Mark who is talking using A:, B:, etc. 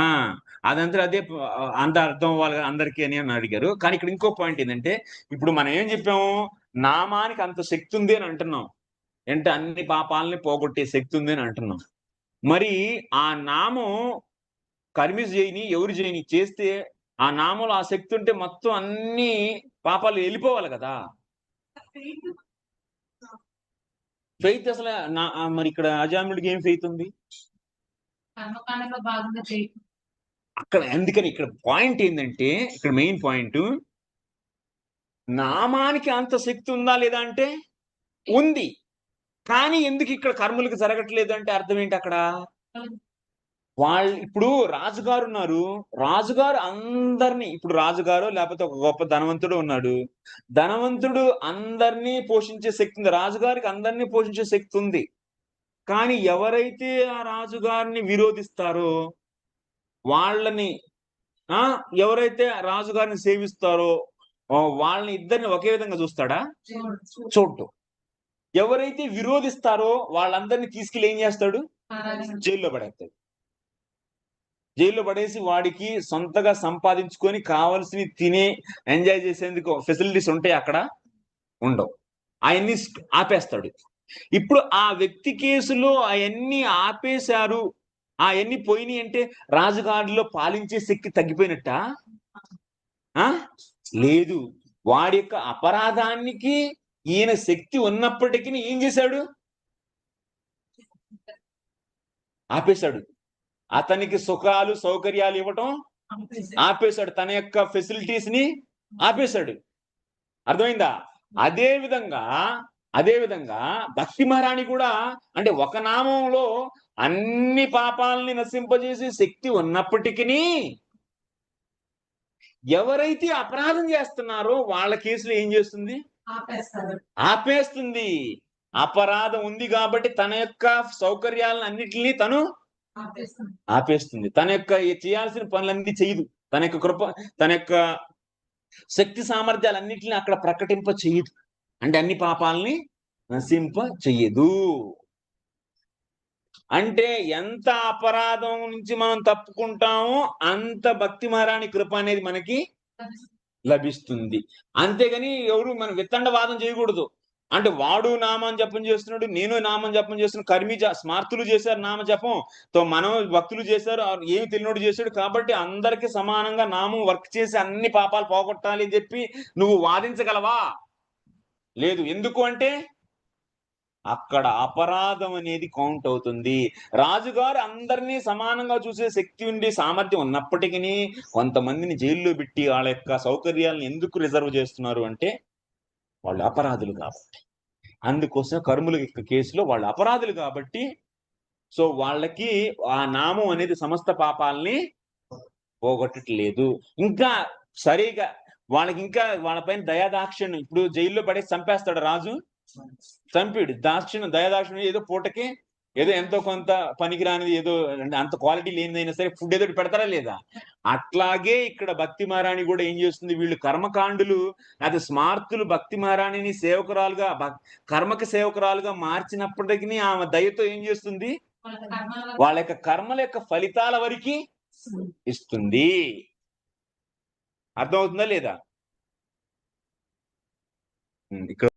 A: ఆ అదంతా అదే అంత అర్థం వాళ్ళ అందరికీ అని అని అడిగారు. కానీ ఇక్కడ ఇంకో పాయింట్ ఏంటంటే ఇప్పుడు మనం ఏం చెప్పాము? నామానికి అంత శక్తి ఉంది అని అంటున్నాం. అంటే అన్ని పాపాలని పోగొట్టే శక్తి ఉంది అని అంటున్నాం. మరి ఆ నామం కర్మిస్ చేయని ఎవరు చేయని చేస్తే ఆ నామంలో ఆ శక్తి ఉంటే మొత్తం అన్ని పాపాలు వెళ్ళిపోవాలి కదా. ఫెయిత్ అసలు మరి ఇక్కడ అజాముడికి ఏం ఫెయిత్ ఉంది?
B: కర్మకాండలో భాగంగా చేయి
A: అక్కడ అందుకని ఇక్కడ పాయింట్ ఏంటంటే ఇక్కడ మెయిన్ పాయింట్ నామానికి అంత శక్తి ఉందా లేదా అంటే ఉంది. కానీ ఎందుకు ఇక్కడ కర్మలకు జరగట్లేదు అంటే అర్థం ఏంటి అక్కడ? వాళ్ళు ఇప్పుడు రాజుగారు ఉన్నారు. రాజుగారు అందరినీ ఇప్పుడు రాజుగారు లేకపోతే ఒక గొప్ప ధనవంతుడు ఉన్నాడు. ధనవంతుడు అందరినీ పోషించే శక్తి ఉంది. రాజుగారికి అందరినీ పోషించే శక్తి ఉంది. కానీ ఎవరైతే ఆ రాజుగారిని విరోధిస్తారో వాళ్ళని ఆ ఎవరైతే రాజుగారిని సేవిస్తారో వాళ్ళని ఇద్దరిని ఒకే విధంగా చూస్తాడా? చూడు. ఎవరైతే విరోధిస్తారో వాళ్ళందరినీ తీసుకెళ్ళి ఏం చేస్తాడు? జైల్లో పడేస్తాడు. జైల్లో పడేసి వాడికి సొంతగా సంపాదించుకొని కావలసినవి తినే ఎంజాయ్ చేసేందుకు ఫెసిలిటీస్ ఉంటాయి అక్కడ? ఉండవు. ఆయన్ని ఆపేస్తాడు. ఇప్పుడు ఆ వ్యక్తి కేసులో అవన్నీ ఆపేశారు. అవన్నీ పోయినాయి అంటే రాజుగారిలో పాలించే శక్తి తగ్గిపోయినట్ట? లేదు. వాడి యొక్క అపరాధానికి ఈయన శక్తి ఉన్నప్పటికీ ఏం చేశాడు? ఆపేశాడు. అతనికి సుఖాలు సౌకర్యాలు ఇవ్వటం ఆపేశాడు. తన యొక్క ఫెసిలిటీస్ని ఆపేశాడు. అర్థమైందా? అదే విధంగా అదే విధంగా భక్తి మహారాణి కూడా అంటే ఒక నామంలో అన్ని పాపాలని నశింపజేసే శక్తి ఉన్నప్పటికీ ఎవరైతే అపరాధం చేస్తున్నారో వాళ్ళ కేసులో ఏం చేస్తుంది? ఆపేస్తుంది. అపరాధం ఉంది కాబట్టి తన యొక్క సౌకర్యాలను అన్నిటినీ తను ఆపేస్తుంది. తన యొక్క చేయాల్సిన పనులన్నీ చేయదు. తన యొక్క కృప తన యొక్క శక్తి సామర్థ్యాలన్నింటినీ అక్కడ ప్రకటింప చేయదు అంటే అన్ని పాపాలని నశింప చెయ్యదు అంటే ఎంత అపరాధం నుంచి మనం తప్పుకుంటామో అంత భక్తి మహారాణి కృప అనేది మనకి లభిస్తుంది. అంతేగాని ఎవరు మనం విత్తండవాదం చేయకూడదు. అంటే వాడు నామం జపం చేస్తున్నాడు నేను నామం జపం చేస్తున్నాడు కర్మి జ- స్మార్తులు చేశారు నామ జపం. తో మనం భక్తులు చేశారు ఏమి తెలియనోడు చేశాడు కాబట్టి అందరికి సమానంగా నామం వర్క్ చేసి అన్ని పాపాలు పోగొట్టాలి అని చెప్పి నువ్వు వాదించగలవా? లేదు. ఎందుకు అంటే అక్కడ అపరాధం అనేది కౌంట్ అవుతుంది. రాజుగారు అందరినీ సమానంగా చూసే శక్తి ఉండి సామర్థ్యం ఉన్నప్పటికీ కొంతమందిని జైల్లో పెట్టి వాళ్ళ యొక్క సౌకర్యాలను ఎందుకు రిజర్వ్ చేస్తున్నారు అంటే వాళ్ళు అపరాధులు కాబట్టి. అందుకోసం కర్ముల యొక్క కేసులో వాళ్ళు అపరాధులు కాబట్టి సో వాళ్ళకి ఆ నామం అనేది సమస్త పాపాలని పోగొట్టట్లేదు. ఇంకా సరిగా వాళ్ళకి ఇంకా వాళ్ళపైన దయాదాక్షిణ్యం. ఇప్పుడు జైల్లో పడేసి చంపేస్తాడు రాజు. చంపిడు. దాక్షిణ్యం దయాదాక్షిణ్యం ఏదో పూటకి ఏదో ఎంతో కొంత పనికిరానిది ఏదో అంత క్వాలిటీ లేనిదైనా సరే ఫుడ్ ఏదో పెడతారా లేదా? అట్లాగే ఇక్కడ భక్తి మహారాణి కూడా ఏం చేస్తుంది? వీళ్ళు కర్మకాండులు అది స్మార్తులు భక్తి మహారాణిని సేవకురాలుగా కర్మక సేవకురాలుగా మార్చినప్పటికీ ఆమె దయతో ఏం చేస్తుంది?
B: వాళ్ళ
A: వాళ్ళ యొక్క కర్మల యొక్క ఫలితాల వరకు ఇస్తుంది. అర్థమవుతుందా లేదా? ఇక్కడ